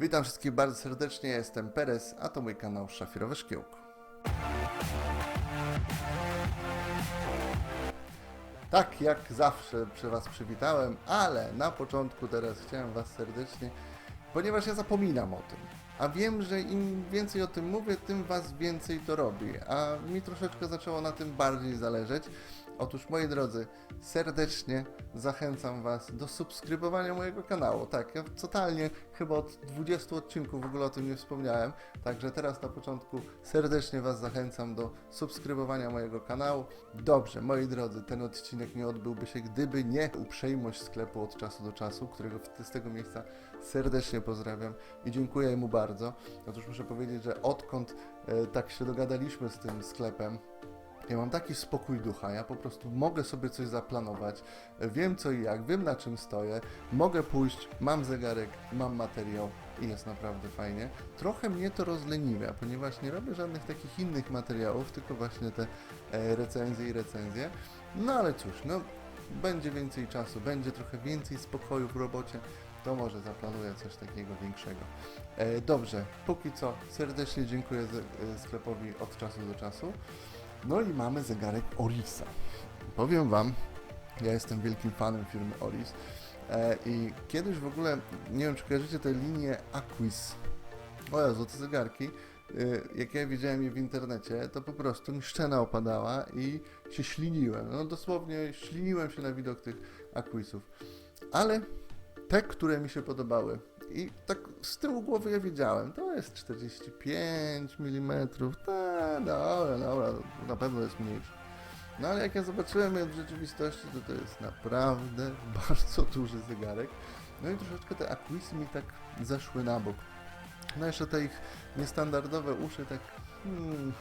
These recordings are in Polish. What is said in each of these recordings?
Witam wszystkich bardzo serdecznie, jestem Perez, a to mój kanał Szafirowe Szkiełko. Tak jak zawsze przy Was przywitałem, ale na początku teraz chciałem Was serdecznie, ponieważ ja zapominam o tym. A wiem, że im więcej o tym mówię, tym Was więcej to robi. A mi troszeczkę zaczęło na tym bardziej zależeć. Otóż, moi drodzy, serdecznie zachęcam Was do subskrybowania mojego kanału. Tak, ja totalnie chyba od 20 odcinków w ogóle o tym nie wspomniałem. Także teraz na początku serdecznie Was zachęcam do subskrybowania mojego kanału. Dobrze, moi drodzy, ten odcinek nie odbyłby się, gdyby nie uprzejmość sklepu od czasu do czasu, którego z tego miejsca serdecznie pozdrawiam i dziękuję mu bardzo. Otóż muszę powiedzieć, że odkąd e, tak się dogadaliśmy z tym sklepem, ja mam taki spokój ducha, ja po prostu mogę sobie coś zaplanować, wiem co i jak, wiem na czym stoję, mogę pójść, mam zegarek, mam materiał i jest naprawdę fajnie. Trochę mnie to rozleniwia, ponieważ nie robię żadnych takich innych materiałów, tylko właśnie te e, recenzje i recenzje. No ale cóż, no będzie więcej czasu, będzie trochę więcej spokoju w robocie, to może zaplanuję coś takiego większego. E, dobrze, póki co serdecznie dziękuję e, sklepowi od czasu do czasu. No i mamy zegarek Orisa. Powiem Wam, ja jestem wielkim fanem firmy Oris e, i kiedyś w ogóle, nie wiem czy kojarzycie tę linię Aquis. O Jezu, te zegarki, e, jak ja widziałem je w internecie, to po prostu mi szczena opadała i się śliniłem. No dosłownie śliniłem się na widok tych Aquisów. Ale te, które mi się podobały i tak z tyłu głowy ja wiedziałem, to jest 45 mm, dobra, dobra, na pewno jest mniejszy. No ale jak ja zobaczyłem w rzeczywistości, to to jest naprawdę bardzo duży zegarek. No i troszeczkę te akwisy mi tak zeszły na bok. No jeszcze te ich niestandardowe uszy tak... Hmm,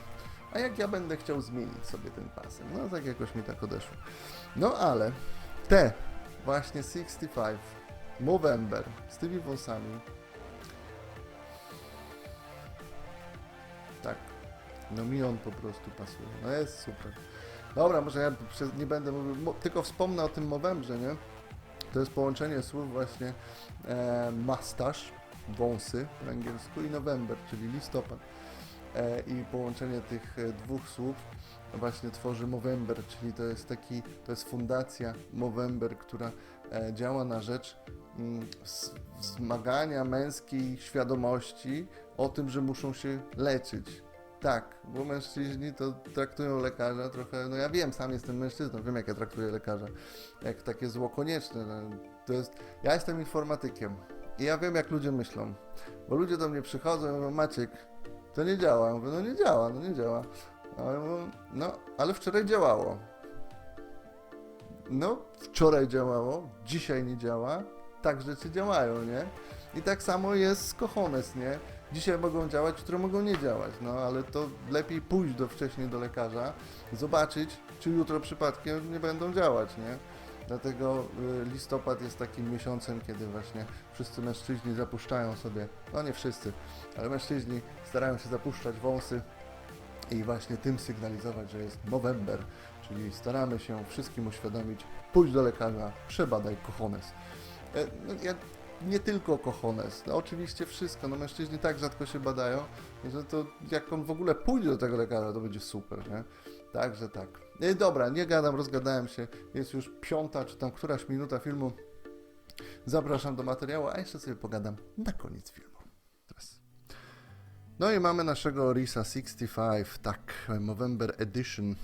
a jak ja będę chciał zmienić sobie ten pasek? No tak jakoś mi tak odeszło. No ale te właśnie 65 Movember z tymi wąsami no mi on po prostu pasuje. No jest super. Dobra, może ja nie będę mówił, tylko wspomnę o tym Movembrze, nie? To jest połączenie słów właśnie e, wąsy po angielsku i November, czyli listopad. E, I połączenie tych e, dwóch słów właśnie tworzy Movember, czyli to jest taki, to jest fundacja Movember, która e, działa na rzecz mm, wzmagania męskiej świadomości o tym, że muszą się leczyć. Tak, bo mężczyźni to traktują lekarza trochę, no ja wiem, sam jestem mężczyzną, wiem jak ja traktuję lekarza, jak takie zło konieczne. No, to jest, ja jestem informatykiem i ja wiem jak ludzie myślą, bo ludzie do mnie przychodzą i mówią, Maciek, to nie działa. Ja mówię, no nie działa, no nie działa. A ja mówię, no, ale wczoraj działało. No, wczoraj działało, dzisiaj nie działa, tak rzeczy działają, nie? I tak samo jest z kochones, nie? Dzisiaj mogą działać, jutro mogą nie działać, no ale to lepiej pójść do wcześniej do lekarza, zobaczyć, czy jutro przypadkiem nie będą działać, nie? Dlatego y, listopad jest takim miesiącem, kiedy właśnie wszyscy mężczyźni zapuszczają sobie, no nie wszyscy, ale mężczyźni starają się zapuszczać wąsy i właśnie tym sygnalizować, że jest November, czyli staramy się wszystkim uświadomić, pójdź do lekarza, przebadaj kochones. E, no, ja, nie tylko kochones, no oczywiście wszystko, no mężczyźni tak rzadko się badają, że to jak on w ogóle pójdzie do tego lekarza, to będzie super, nie? Także tak. E, dobra, nie gadam, rozgadałem się, jest już piąta, czy tam któraś minuta filmu. Zapraszam do materiału, a jeszcze sobie pogadam na koniec filmu. Teraz. No i mamy naszego Risa 65, tak, November Edition.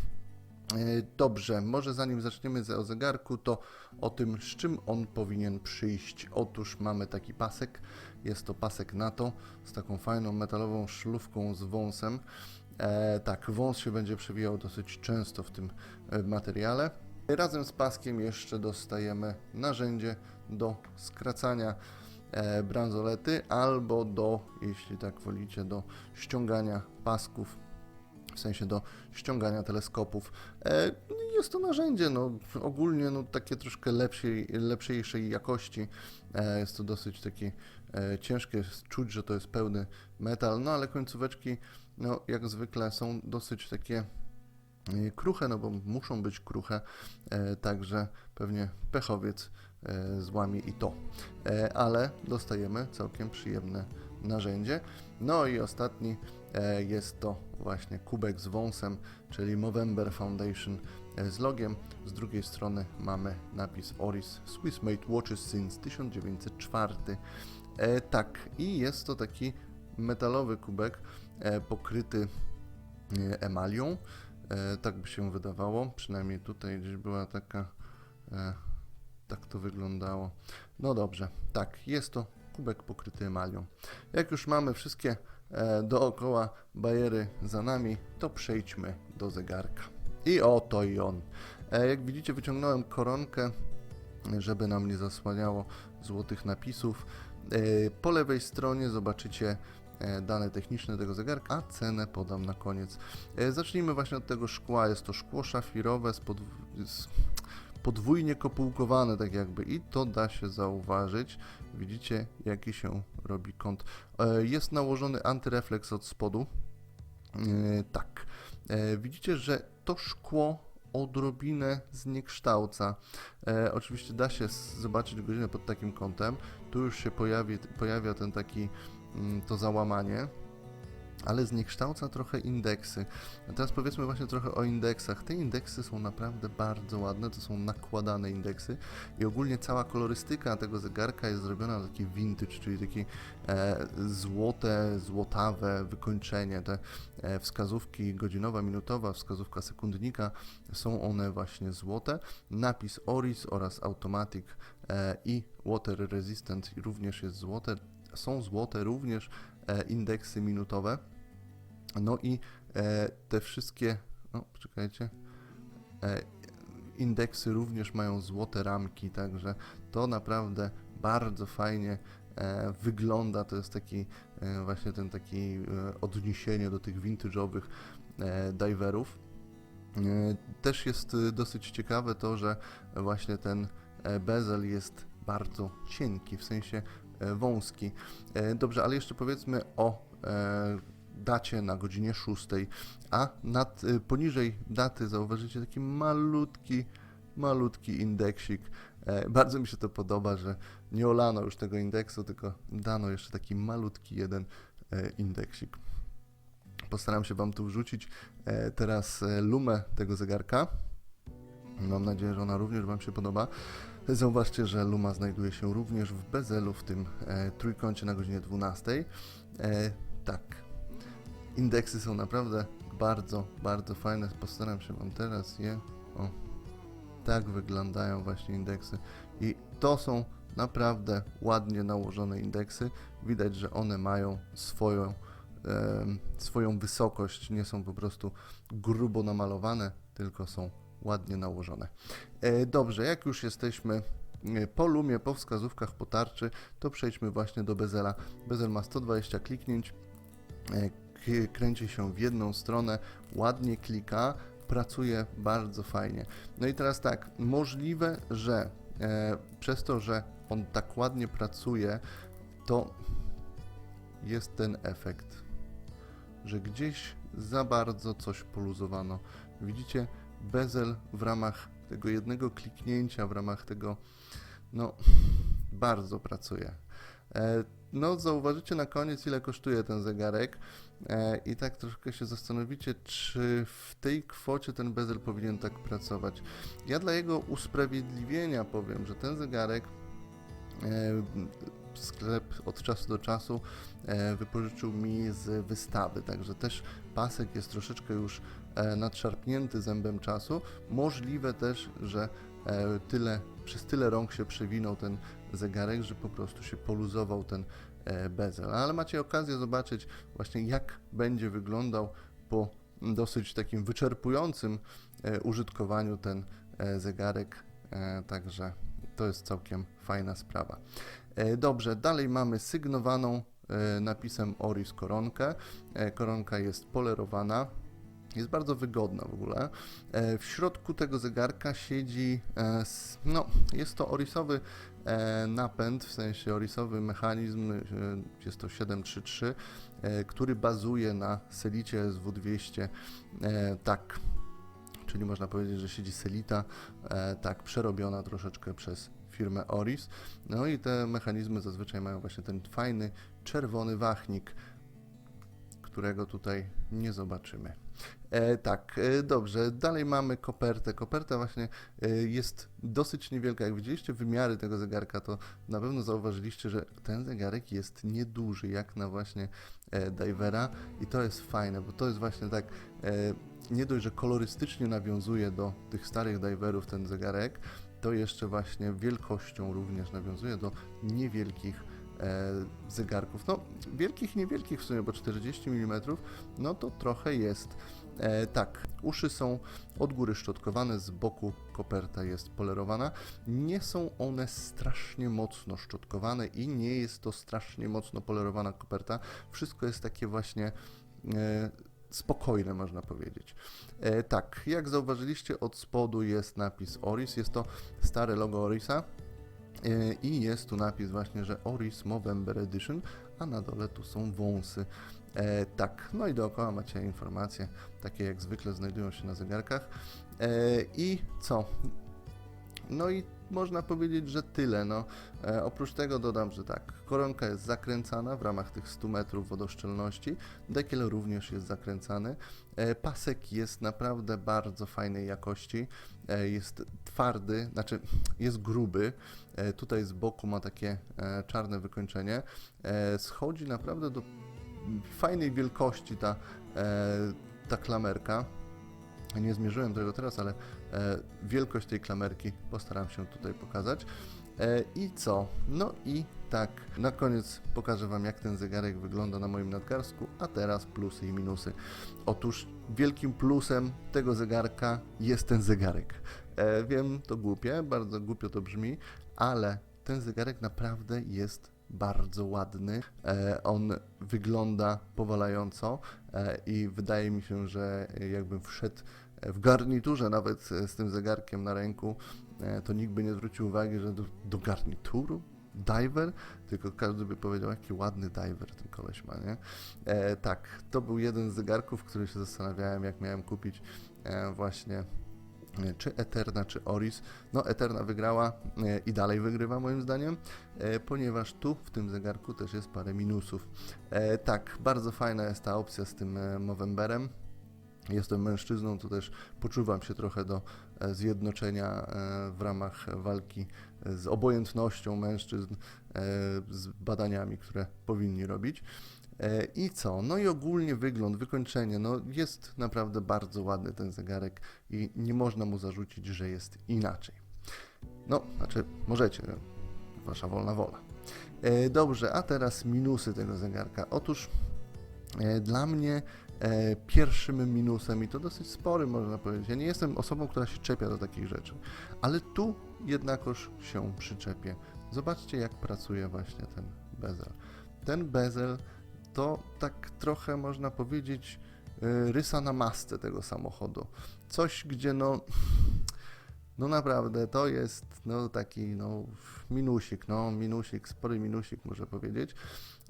E, Dobrze, może zanim zaczniemy o zegarku, to o tym, z czym on powinien przyjść. Otóż mamy taki pasek, jest to pasek NATO z taką fajną metalową szlufką z wąsem. E, tak, wąs się będzie przewijał dosyć często w tym e, materiale. Razem z paskiem jeszcze dostajemy narzędzie do skracania e, bransolety albo do, jeśli tak wolicie, do ściągania pasków w sensie do ściągania teleskopów. E, jest to narzędzie, no, ogólnie no, takie troszkę lepszej, lepszejszej jakości. E, jest to dosyć takie e, ciężkie, czuć, że to jest pełny metal, no ale końcóweczki, no, jak zwykle są dosyć takie kruche, no bo muszą być kruche, także pewnie pechowiec złamie i to. Ale dostajemy całkiem przyjemne narzędzie. No i ostatni jest to właśnie kubek z wąsem, czyli Movember Foundation e, z logiem. Z drugiej strony mamy napis Oris Swiss Made Watches since 1904. E, tak, i jest to taki metalowy kubek e, pokryty e, emalią. E, tak by się wydawało, przynajmniej tutaj gdzieś była taka. E, tak to wyglądało. No dobrze, tak, jest to kubek pokryty emalią. Jak już mamy wszystkie e, dookoła bajery za nami, to przejdźmy do zegarka. I oto i on. E, jak widzicie, wyciągnąłem koronkę, żeby nam nie zasłaniało złotych napisów. E, po lewej stronie zobaczycie e, dane techniczne tego zegarka, a cenę podam na koniec. E, zacznijmy właśnie od tego szkła. Jest to szkło szafirowe z, podw- z podwójnie kopułkowane, tak jakby, i to da się zauważyć. Widzicie, jaki się robi kąt. E, Jest nałożony antyrefleks od spodu. E, Tak. E, Widzicie, że to szkło odrobinę zniekształca. Oczywiście da się zobaczyć godzinę pod takim kątem. Tu już się pojawi, pojawia ten taki, mm, to załamanie ale zniekształca trochę indeksy. A teraz powiedzmy właśnie trochę o indeksach. Te indeksy są naprawdę bardzo ładne, to są nakładane indeksy i ogólnie cała kolorystyka tego zegarka jest zrobiona na taki vintage, czyli takie e, złote, złotawe wykończenie. Te e, wskazówki godzinowa, minutowa, wskazówka sekundnika są one właśnie złote. Napis Oris oraz Automatic e, i Water Resistant również jest złote. Są złote również e, indeksy minutowe. No i e, te wszystkie, no poczekajcie, e, indeksy również mają złote ramki, także to naprawdę bardzo fajnie e, wygląda. To jest taki właśnie ten taki odniesienie do tych vintage'owych diverów. Też jest dosyć ciekawe to, że właśnie ten bezel jest bardzo cienki, w sensie wąski. Dobrze, ale jeszcze powiedzmy o dacie na godzinie 6, a nad, y, poniżej daty zauważycie taki malutki, malutki indeksik. E, bardzo mi się to podoba, że nie olano już tego indeksu, tylko dano jeszcze taki malutki jeden e, indeksik. Postaram się Wam tu wrzucić e, teraz lumę tego zegarka. Mam nadzieję, że ona również Wam się podoba. Zauważcie, że luma znajduje się również w bezelu, w tym trójkącie na godzinie 12. E, tak, indeksy są naprawdę bardzo, bardzo fajne. Postaram się Wam teraz je. O, tak wyglądają właśnie indeksy. I to są naprawdę ładnie nałożone indeksy. Widać, że one mają swoją, em, swoją wysokość. Nie są po prostu grubo namalowane, tylko są ładnie nałożone. E, dobrze, jak już jesteśmy e, po lumie, po wskazówkach, po tarczy, to przejdźmy właśnie do bezela. Bezel ma 120 kliknięć. E, kręci się w jedną stronę, ładnie klika, pracuje bardzo fajnie. No i teraz tak, możliwe, że e, przez to, że on tak ładnie pracuje, to jest ten efekt, że gdzieś za bardzo coś poluzowano. Widzicie, bezel w ramach tego jednego kliknięcia, w ramach tego, no, bardzo pracuje. E, no, zauważycie na koniec, ile kosztuje ten zegarek. E, I tak troszkę się zastanowicie, czy w tej kwocie ten bezel powinien tak pracować. Ja dla jego usprawiedliwienia powiem, że ten zegarek e, sklep od czasu do czasu wypożyczył mi z wystawy, także też pasek jest troszeczkę już nadszarpnięty zębem czasu. Możliwe też, że tyle, przez tyle rąk się przewinął ten zegarek, że po prostu się poluzował ten e, bezel. Ale macie okazję zobaczyć właśnie jak będzie wyglądał po dosyć takim wyczerpującym e, użytkowaniu ten e, zegarek, także to jest całkiem fajna sprawa. Dobrze, dalej mamy sygnowaną napisem Oris koronkę. Koronka jest polerowana. Jest bardzo wygodna w ogóle. W środku tego zegarka siedzi, no, jest to orisowy napęd, w sensie orisowy mechanizm, e, jest to 733, e, który bazuje na Selicie SW200. E, Tak, czyli można powiedzieć, że siedzi Selita, e, tak, przerobiona troszeczkę przez firmę Oris. No i te mechanizmy zazwyczaj mają właśnie ten fajny czerwony wachnik, którego tutaj nie zobaczymy. E, tak, e, dobrze. Dalej mamy kopertę. Koperta właśnie e, jest dosyć niewielka. Jak widzieliście wymiary tego zegarka, to na pewno zauważyliście, że ten zegarek jest nieduży, jak na właśnie e, divera i to jest fajne, bo to jest właśnie tak e, nie dość, że kolorystycznie nawiązuje do tych starych diverów ten zegarek, to jeszcze właśnie wielkością również nawiązuje do niewielkich e, zegarków. No, wielkich, niewielkich w sumie, bo 40 mm, no to trochę jest. E, tak, uszy są od góry szczotkowane, z boku koperta jest polerowana. Nie są one strasznie mocno szczotkowane i nie jest to strasznie mocno polerowana koperta. Wszystko jest takie właśnie e, spokojne, można powiedzieć. E, tak, jak zauważyliście, od spodu jest napis Oris. Jest to stare logo Orisa. E, I jest tu napis właśnie, że Oris Movember Edition, a na dole tu są wąsy. E, tak, no i dookoła macie informacje, takie jak zwykle znajdują się na zegarkach. E, I co? No i można powiedzieć, że tyle. No. E, oprócz tego dodam, że tak, koronka jest zakręcana w ramach tych 100 metrów wodoszczelności, dekiel również jest zakręcany. E, pasek jest naprawdę bardzo fajnej jakości, e, jest twardy, znaczy jest gruby. E, tutaj z boku ma takie e, czarne wykończenie. E, schodzi naprawdę do fajnej wielkości ta, e, ta klamerka. Nie zmierzyłem tego teraz, ale e, wielkość tej klamerki postaram się tutaj pokazać. E, I co? No i tak, na koniec pokażę Wam, jak ten zegarek wygląda na moim nadgarstku, a teraz plusy i minusy. Otóż wielkim plusem tego zegarka jest ten zegarek. Wiem, to głupie, bardzo głupio to brzmi, ale ten zegarek naprawdę jest bardzo ładny. E, on wygląda powalająco e, i wydaje mi się, że jakbym wszedł w garniturze nawet z tym zegarkiem na ręku, e, to nikt by nie zwrócił uwagi, że do, do garnituru diver, tylko każdy by powiedział, jaki ładny diver ten koleś ma, nie? E, tak, to był jeden z zegarków, który się zastanawiałem, jak miałem kupić e, właśnie czy Eterna, czy Oris. No, Eterna wygrała e, i dalej wygrywa moim zdaniem, e, ponieważ tu w tym zegarku też jest parę minusów. E, tak, bardzo fajna jest ta opcja z tym e, Movemberem. Jestem mężczyzną, to też poczuwam się trochę do e, zjednoczenia e, w ramach walki z obojętnością mężczyzn, e, z badaniami, które powinni robić. E, I co? No i ogólnie wygląd, wykończenie, no jest naprawdę bardzo ładny ten zegarek i nie można mu zarzucić, że jest inaczej. No, znaczy możecie, wasza wolna wola. E, Dobrze, a teraz minusy tego zegarka. Otóż e, dla mnie pierwszym minusem, i to dosyć sporym można powiedzieć, ja nie jestem osobą, która się czepia do takich rzeczy, ale tu jednakoż się przyczepię. Zobaczcie, jak pracuje właśnie ten bezel. Ten bezel to tak trochę można powiedzieć e, rysa na masce tego samochodu. Coś, gdzie no, no naprawdę to jest no taki no minusik, no minusik, spory minusik można powiedzieć.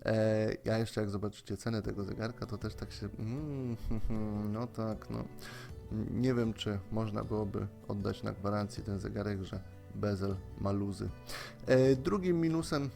E, ja jeszcze jak zobaczycie cenę tego zegarka, to też tak się, mm, no tak, no nie wiem, czy można byłoby oddać na gwarancję ten zegarek, że bezel ma luzy. E, drugim minusem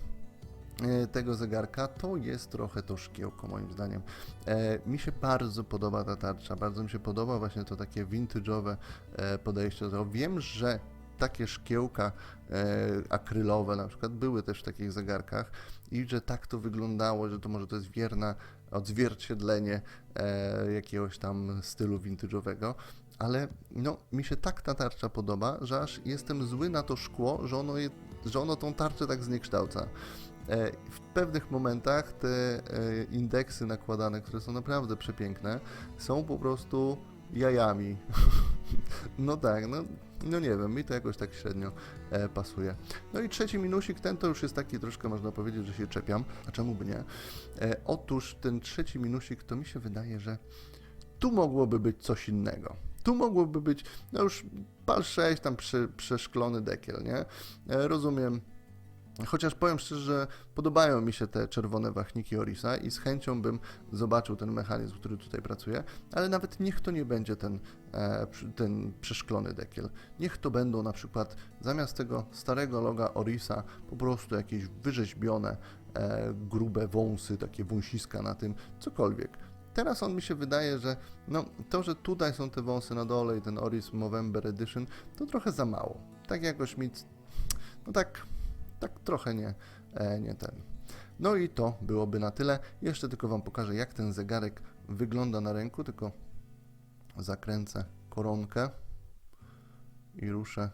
tego zegarka to jest trochę to szkiełko moim zdaniem. E, mi się bardzo podoba ta tarcza, bardzo mi się podoba właśnie to takie vintage'owe e, podejście do tego. Wiem, że takie szkiełka e, akrylowe na przykład były też w takich zegarkach i że tak to wyglądało, że to może to jest wierne odzwierciedlenie e, jakiegoś tam stylu vintage'owego, ale no, mi się tak ta tarcza podoba, że aż jestem zły na to szkło, że ono, je, że ono tą tarczę tak zniekształca. E, W pewnych momentach te e, indeksy nakładane, które są naprawdę przepiękne, są po prostu jajami. No tak, no, no nie wiem, mi to jakoś tak średnio e, pasuje. No i trzeci minusik, ten to już jest taki troszkę, można powiedzieć, że się czepiam, a czemu by nie? Otóż ten trzeci minusik, to mi się wydaje, że tu mogłoby być coś innego. Tu mogłoby być, no już PAL 6, tam prze, przeszklony dekiel, nie? Rozumiem, Chociaż powiem szczerze, że podobają mi się te czerwone wachniki Orisa i z chęcią bym zobaczył ten mechanizm, który tutaj pracuje, ale nawet niech to nie będzie ten, e, ten przeszklony dekiel. Niech to będą na przykład zamiast tego starego loga Orisa po prostu jakieś wyrzeźbione, e, grube wąsy, takie wąsiska na tym, cokolwiek. Teraz on mi się wydaje, że no, to, że tutaj są te wąsy na dole i ten Oris Movember Edition, to trochę za mało. Tak jakoś mi, no tak, tak trochę nie, e, nie ten. No i to byłoby na tyle. Jeszcze tylko Wam pokażę, jak ten zegarek wygląda na ręku, tylko zakręcę koronkę i ruszę.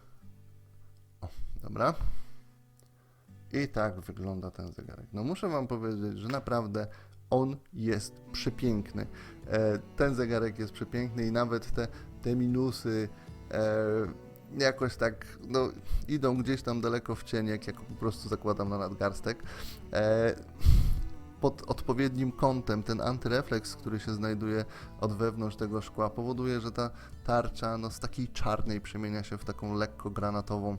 O, dobra. I tak wygląda ten zegarek. No muszę Wam powiedzieć, że naprawdę on jest przepiękny. E, ten zegarek jest przepiękny i nawet te, te minusy e, jakoś tak no, idą gdzieś tam daleko w cień, jak ja po prostu zakładam na nadgarstek. E, pod odpowiednim kątem ten antyrefleks, który się znajduje od wewnątrz tego szkła, powoduje, że ta tarcza no, z takiej czarnej przemienia się w taką lekko granatową.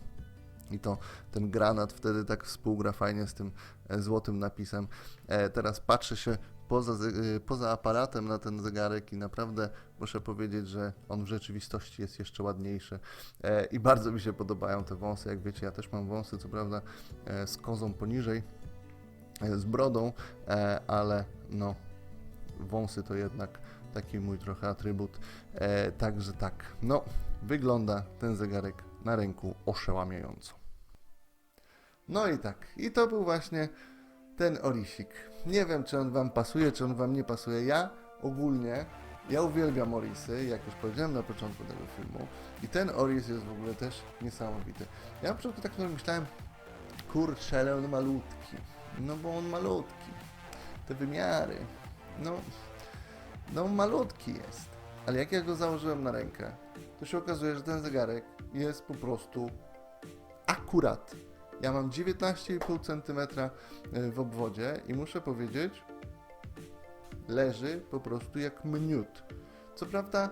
I to ten granat wtedy tak współgra fajnie z tym e, złotym napisem. E, teraz patrzę się poza, e, poza aparatem na ten zegarek i naprawdę muszę powiedzieć, że on w rzeczywistości jest jeszcze ładniejszy. E, I bardzo mi się podobają te wąsy. Jak wiecie, ja też mam wąsy, co prawda e, z kozą poniżej, e, z brodą, ale no, wąsy to jednak taki mój trochę atrybut. Także tak, no, wygląda ten zegarek na ręku oszałamiająco. No i tak, i to był właśnie ten orisik. Nie wiem, czy on Wam pasuje, czy on Wam nie pasuje. Ja ogólnie, ja uwielbiam orisy, jak już powiedziałem na początku tego filmu. I ten oris jest w ogóle też niesamowity. Ja na początku tak sobie myślałem, kurczę, ale on malutki. No bo on malutki. Te wymiary, no, no malutki jest. Ale jak ja go założyłem na rękę, to się okazuje, że ten zegarek jest po prostu akurat. Ja mam 19,5 cm y, w obwodzie i muszę powiedzieć, leży po prostu jak mniut. Co prawda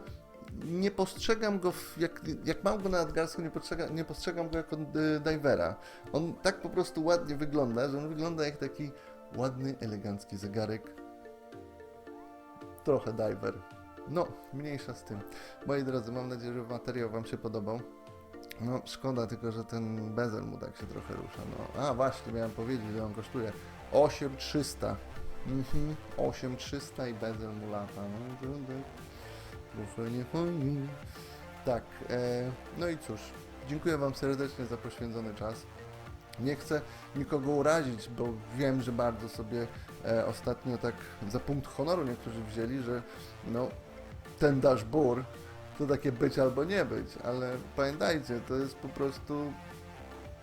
nie postrzegam go, w, jak, jak mam go na nadgarstku, nie, postrzega, nie postrzegam go jako y, divera. On tak po prostu ładnie wygląda, że on wygląda jak taki ładny, elegancki zegarek. Trochę diver. No, mniejsza z tym. Moi drodzy, mam nadzieję, że materiał Wam się podobał. No, szkoda tylko, że ten bezel mu tak się trochę rusza. No, a właśnie, miałem powiedzieć, że on kosztuje 8300. Mhm, 8300 i bezel mu lata. No, to nie fajnie. Tak, e, no i cóż, dziękuję Wam serdecznie za poświęcony czas. Nie chcę nikogo urazić, bo wiem, że bardzo sobie e, ostatnio tak za punkt honoru niektórzy wzięli, że no, ten dashboard to takie być albo nie być, ale pamiętajcie, to jest po prostu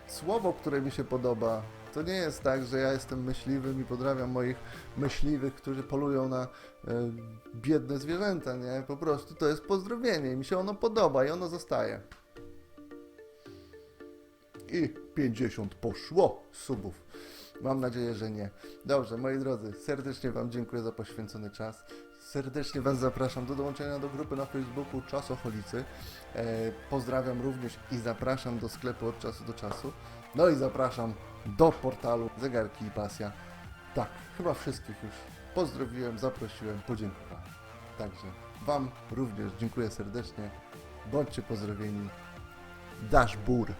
słowo, które mi się podoba. To nie jest tak, że ja jestem myśliwym i pozdrawiam moich myśliwych, którzy polują na e, biedne zwierzęta, nie? Po prostu to jest pozdrowienie i mi się ono podoba i ono zostaje. I 50 poszło subów. Mam nadzieję, że nie. Dobrze, moi drodzy, serdecznie Wam dziękuję za poświęcony czas. Serdecznie Was zapraszam do dołączenia do grupy na Facebooku Czasoholicy. E, pozdrawiam również i zapraszam do sklepu od czasu do czasu. No i zapraszam do portalu Zegarki i Pasja. Tak, chyba wszystkich już pozdrowiłem, zaprosiłem, podziękowałem. Także Wam również dziękuję serdecznie. Bądźcie pozdrowieni. Dasz bur.